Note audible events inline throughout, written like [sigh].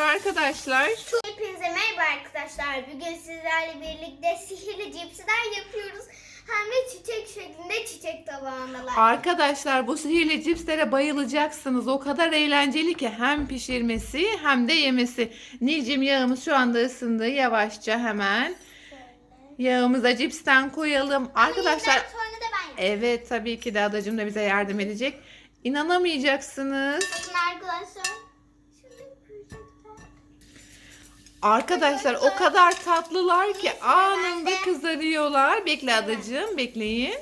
arkadaşlar. Hepinize merhaba arkadaşlar. Bugün sizlerle birlikte [laughs] sihirli cipsler yapıyoruz. Hem de çiçek şeklinde çiçek tabağındalar. Arkadaşlar bu sihirli cipslere bayılacaksınız. O kadar eğlenceli ki hem pişirmesi hem de yemesi. Nilcim yağımız şu anda ısındı. Yavaşça hemen yağımıza cipsten koyalım. Arkadaşlar sonra da ben yapayım. evet tabii ki de adacım da bize yardım edecek. İnanamayacaksınız. Bakın arkadaşlar. Arkadaşlar o kadar tatlılar ki anında kızarıyorlar. Bekle adacığım bekleyin.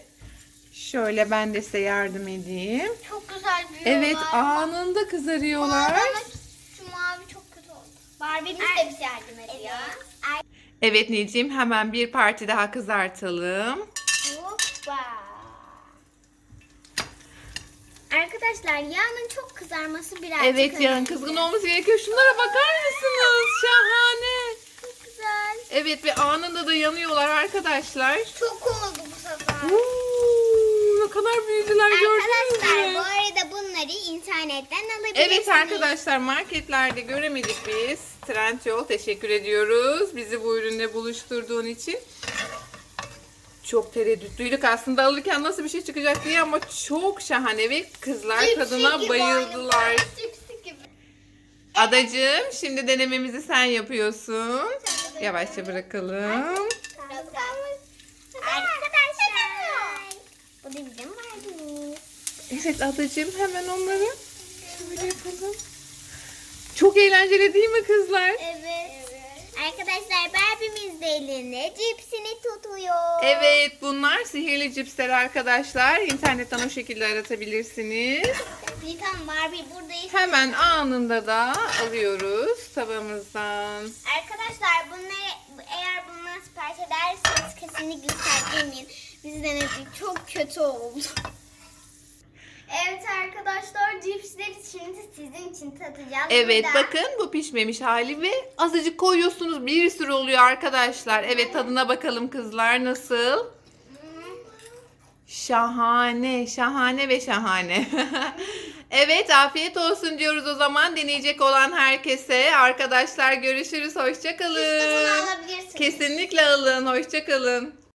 Şöyle ben de size yardım edeyim. Çok güzel büyüyorlar. Evet anında kızarıyorlar. Ama şu mavi çok kötü oldu. Barbie'miz de bize yardım ediyor. Evet. Nilcim hemen bir parti daha kızartalım. Hoppa. Arkadaşlar yağın çok kızarması birazcık Evet yarın önemli. kızgın olması gerekiyor. Şunlara bakar mısınız? Şahane. Çok güzel. Evet ve anında da yanıyorlar arkadaşlar. Çok oldu bu sefer. Uuu, ne kadar büyüdüler gördünüz Arkadaşlar mü? bu arada bunları internetten alabilirsiniz. Evet arkadaşlar marketlerde göremedik biz. Trendyol teşekkür ediyoruz. Bizi bu ürünle buluşturduğun için. Çok tereddütlüydük aslında alırken nasıl bir şey çıkacak diye ama çok şahane ve kızlar Cipsi tadına gibi bayıldılar. cipsi gibi. Adacığım şimdi denememizi sen yapıyorsun. Yavaşça bırakalım. Biraz kalmış. Arkadaşlar. Bu da bizim Barbie'miz. Evet adacığım hemen onları şöyle yapalım. Çok eğlenceli değil mi kızlar? Evet. Arkadaşlar Barbie'miz de elinde cipsini tutuyor. Evet bunlar sihirli cipsler arkadaşlar. İnternetten o şekilde aratabilirsiniz. Bir tane Barbie buradayız. Hemen anında da alıyoruz tavamızdan. Arkadaşlar bunları eğer bundan sipariş ederseniz kesinlikle sergilemeyin. Biz denedik çok kötü oldu. Evet arkadaşlar cipsleri şimdi sizin için tatacağız. Evet Burada- bakın bu pişmemiş hali ve azıcık koyuyorsunuz bir sürü oluyor arkadaşlar. Evet tadına bakalım kızlar nasıl? Şahane, şahane ve şahane. [laughs] evet afiyet olsun diyoruz o zaman deneyecek olan herkese. Arkadaşlar görüşürüz hoşçakalın. Kesinlikle alın hoşçakalın.